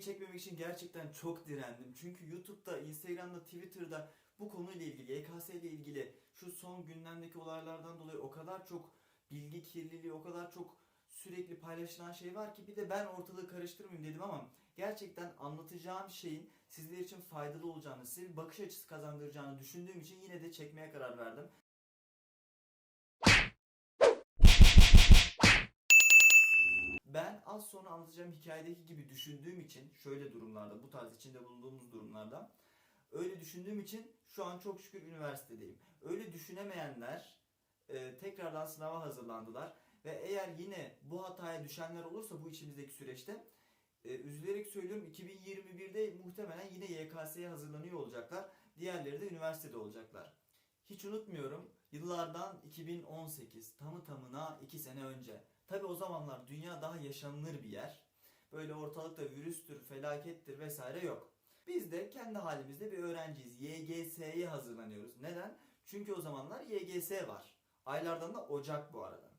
çekmemek için gerçekten çok direndim. Çünkü YouTube'da, Instagram'da, Twitter'da bu konuyla ilgili, YKS ile ilgili şu son gündemdeki olaylardan dolayı o kadar çok bilgi kirliliği, o kadar çok sürekli paylaşılan şey var ki bir de ben ortalığı karıştırmayayım dedim ama gerçekten anlatacağım şeyin sizler için faydalı olacağını, size bakış açısı kazandıracağını düşündüğüm için yine de çekmeye karar verdim. Ben az sonra anlatacağım hikayedeki gibi düşündüğüm için şöyle durumlarda, bu tarz içinde bulunduğumuz durumlarda öyle düşündüğüm için şu an çok şükür üniversitedeyim. Öyle düşünemeyenler e, tekrardan sınava hazırlandılar ve eğer yine bu hataya düşenler olursa bu içimizdeki süreçte e, üzülerek söylüyorum 2021'de muhtemelen yine YKS'ye hazırlanıyor olacaklar. Diğerleri de üniversitede olacaklar. Hiç unutmuyorum yıllardan 2018 tamı tamına 2 sene önce. Tabi o zamanlar dünya daha yaşanılır bir yer. Böyle ortalıkta virüstür, felakettir vesaire yok. Biz de kendi halimizde bir öğrenciyiz. YGS'ye hazırlanıyoruz. Neden? Çünkü o zamanlar YGS var. Aylardan da Ocak bu arada.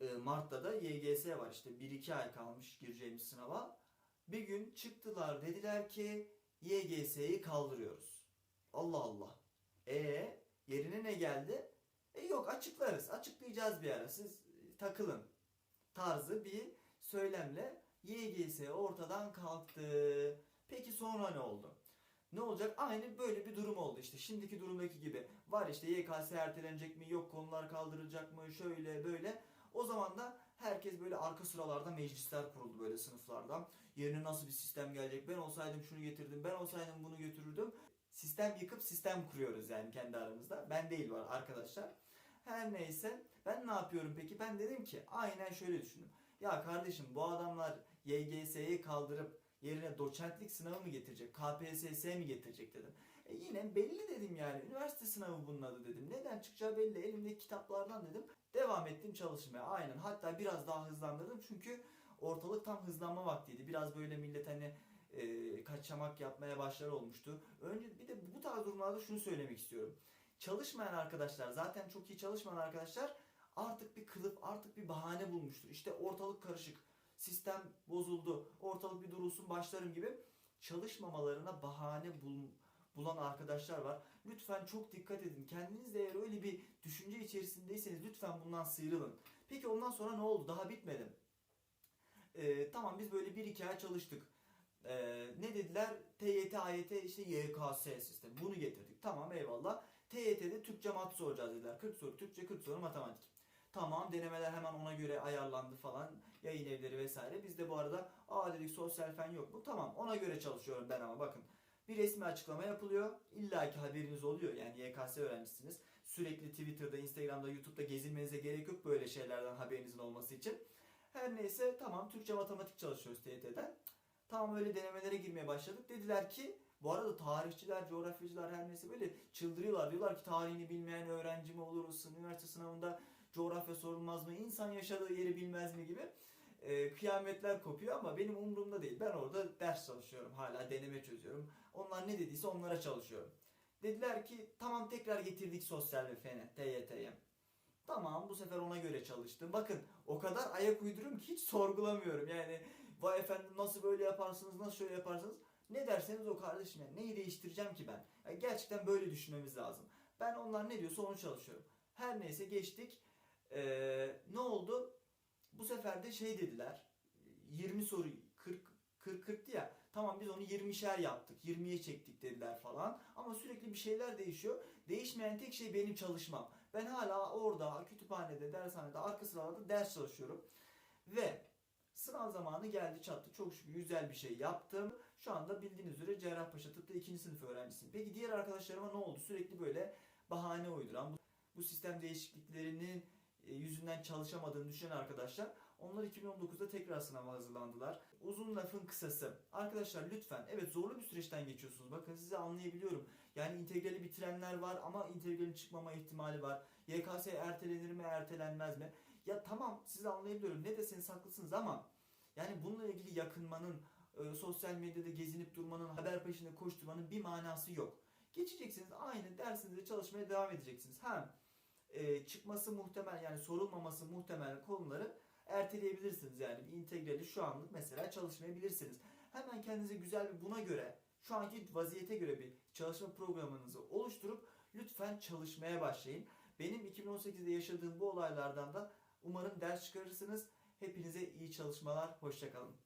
Ee, Mart'ta da YGS var işte 1-2 ay kalmış gireceğimiz sınava. Bir gün çıktılar dediler ki YGS'yi kaldırıyoruz. Allah Allah. E yerine ne geldi? E yok açıklarız. Açıklayacağız bir ara. Siz takılın. Tarzı bir söylemle YGS ortadan kalktı. Peki sonra ne oldu? Ne olacak? Aynı böyle bir durum oldu işte. Şimdiki durumdaki gibi. Var işte YKS ertelenecek mi? Yok konular kaldırılacak mı? Şöyle böyle. O zaman da herkes böyle arka sıralarda meclisler kuruldu böyle sınıflardan. Yerine nasıl bir sistem gelecek? Ben olsaydım şunu getirdim. Ben olsaydım bunu götürürdüm. Sistem yıkıp sistem kuruyoruz yani kendi aramızda. Ben değil var arkadaşlar. Her neyse ben ne yapıyorum peki? Ben dedim ki aynen şöyle düşündüm. Ya kardeşim bu adamlar YGS'yi kaldırıp yerine doçentlik sınavı mı getirecek? KPSS mi getirecek dedim. E yine belli dedim yani. Üniversite sınavı bunun adı dedim. Neden çıkacağı belli. Elimdeki kitaplardan dedim. Devam ettim çalışmaya. Aynen. Hatta biraz daha hızlandırdım. Çünkü ortalık tam hızlanma vaktiydi. Biraz böyle millet hani e, kaçamak yapmaya başlar olmuştu. Önce bir de bu tarz durumlarda şunu söylemek istiyorum. Çalışmayan arkadaşlar zaten çok iyi çalışmayan arkadaşlar artık bir kılıf artık bir bahane bulmuştur. İşte ortalık karışık. Sistem bozuldu. Ortalık bir durulsun başlarım gibi çalışmamalarına bahane bul, bulan arkadaşlar var. Lütfen çok dikkat edin. Kendiniz de eğer öyle bir düşünce içerisindeyseniz lütfen bundan sıyrılın. Peki ondan sonra ne oldu? Daha bitmedi. Ee, tamam biz böyle bir iki ay çalıştık. Ee, ne dediler? TYT, AYT, işte YKS sistemi. Bunu getirdik. Tamam eyvallah. TYT'de Türkçe mat soracağız dediler. 40 soru Türkçe, 40 soru matematik. Tamam denemeler hemen ona göre ayarlandı falan. Yayın evleri vesaire. Biz de bu arada aa dedik sosyal fen yok mu? Tamam ona göre çalışıyorum ben ama bakın. Bir resmi açıklama yapılıyor. İlla ki haberiniz oluyor. Yani YKS öğrencisiniz. Sürekli Twitter'da, Instagram'da, YouTube'da gezilmenize gerek yok böyle şeylerden haberinizin olması için. Her neyse tamam Türkçe matematik çalışıyoruz TYT'den. Tamam öyle denemelere girmeye başladık. Dediler ki bu arada tarihçiler, coğrafyacılar her neyse böyle çıldırıyorlar. Diyorlar ki tarihini bilmeyen öğrenci mi olur? Üniversite sınavında coğrafya sorulmaz mı? İnsan yaşadığı yeri bilmez mi gibi e, kıyametler kopuyor ama benim umurumda değil. Ben orada ders çalışıyorum. Hala deneme çözüyorum. Onlar ne dediyse onlara çalışıyorum. Dediler ki tamam tekrar getirdik sosyal ve fene, TYT'ye. Tamam bu sefer ona göre çalıştım. Bakın o kadar ayak uyduruyorum ki hiç sorgulamıyorum. Yani vay efendim nasıl böyle yaparsınız, nasıl şöyle yaparsınız. Ne derseniz o kardeşim yani neyi değiştireceğim ki ben? Yani gerçekten böyle düşünmemiz lazım. Ben onlar ne diyorsa onu çalışıyorum. Her neyse geçtik. Ee, ne oldu? Bu sefer de şey dediler. 20 soru 40 40 40'tı ya. Tamam biz onu 20'şer yaptık. 20'ye çektik dediler falan. Ama sürekli bir şeyler değişiyor. Değişmeyen tek şey benim çalışmam. Ben hala orada kütüphanede, dershanede, arka sıralarda ders çalışıyorum. Ve sınav zamanı geldi çattı. Çok şükür güzel bir şey yaptım. Şu anda bildiğiniz üzere Cerrahpaşa Tıp'ta 2. sınıf öğrencisiyim. Peki diğer arkadaşlarıma ne oldu? Sürekli böyle bahane uyduran, bu, bu sistem değişikliklerinin e, yüzünden çalışamadığını düşünen arkadaşlar onlar 2019'da tekrar sınava hazırlandılar. Uzun lafın kısası. Arkadaşlar lütfen evet zorlu bir süreçten geçiyorsunuz. Bakın sizi anlayabiliyorum. Yani integrali bitirenler var ama integralin çıkmama ihtimali var. YKS ertelenir mi ertelenmez mi? Ya tamam sizi anlayabiliyorum. Ne deseniz haklısınız ama yani bununla ilgili yakınmanın, e, sosyal medyada gezinip durmanın, haber peşinde koşturmanın bir manası yok. Geçeceksiniz aynı dersinizde çalışmaya devam edeceksiniz. Ha e, çıkması muhtemel yani sorulmaması muhtemel konuları erteleyebilirsiniz. Yani bir integrali şu anlık mesela çalışmayabilirsiniz. Hemen kendinize güzel bir buna göre şu anki vaziyete göre bir çalışma programınızı oluşturup lütfen çalışmaya başlayın. Benim 2018'de yaşadığım bu olaylardan da umarım ders çıkarırsınız. Hepinize iyi çalışmalar. Hoşçakalın.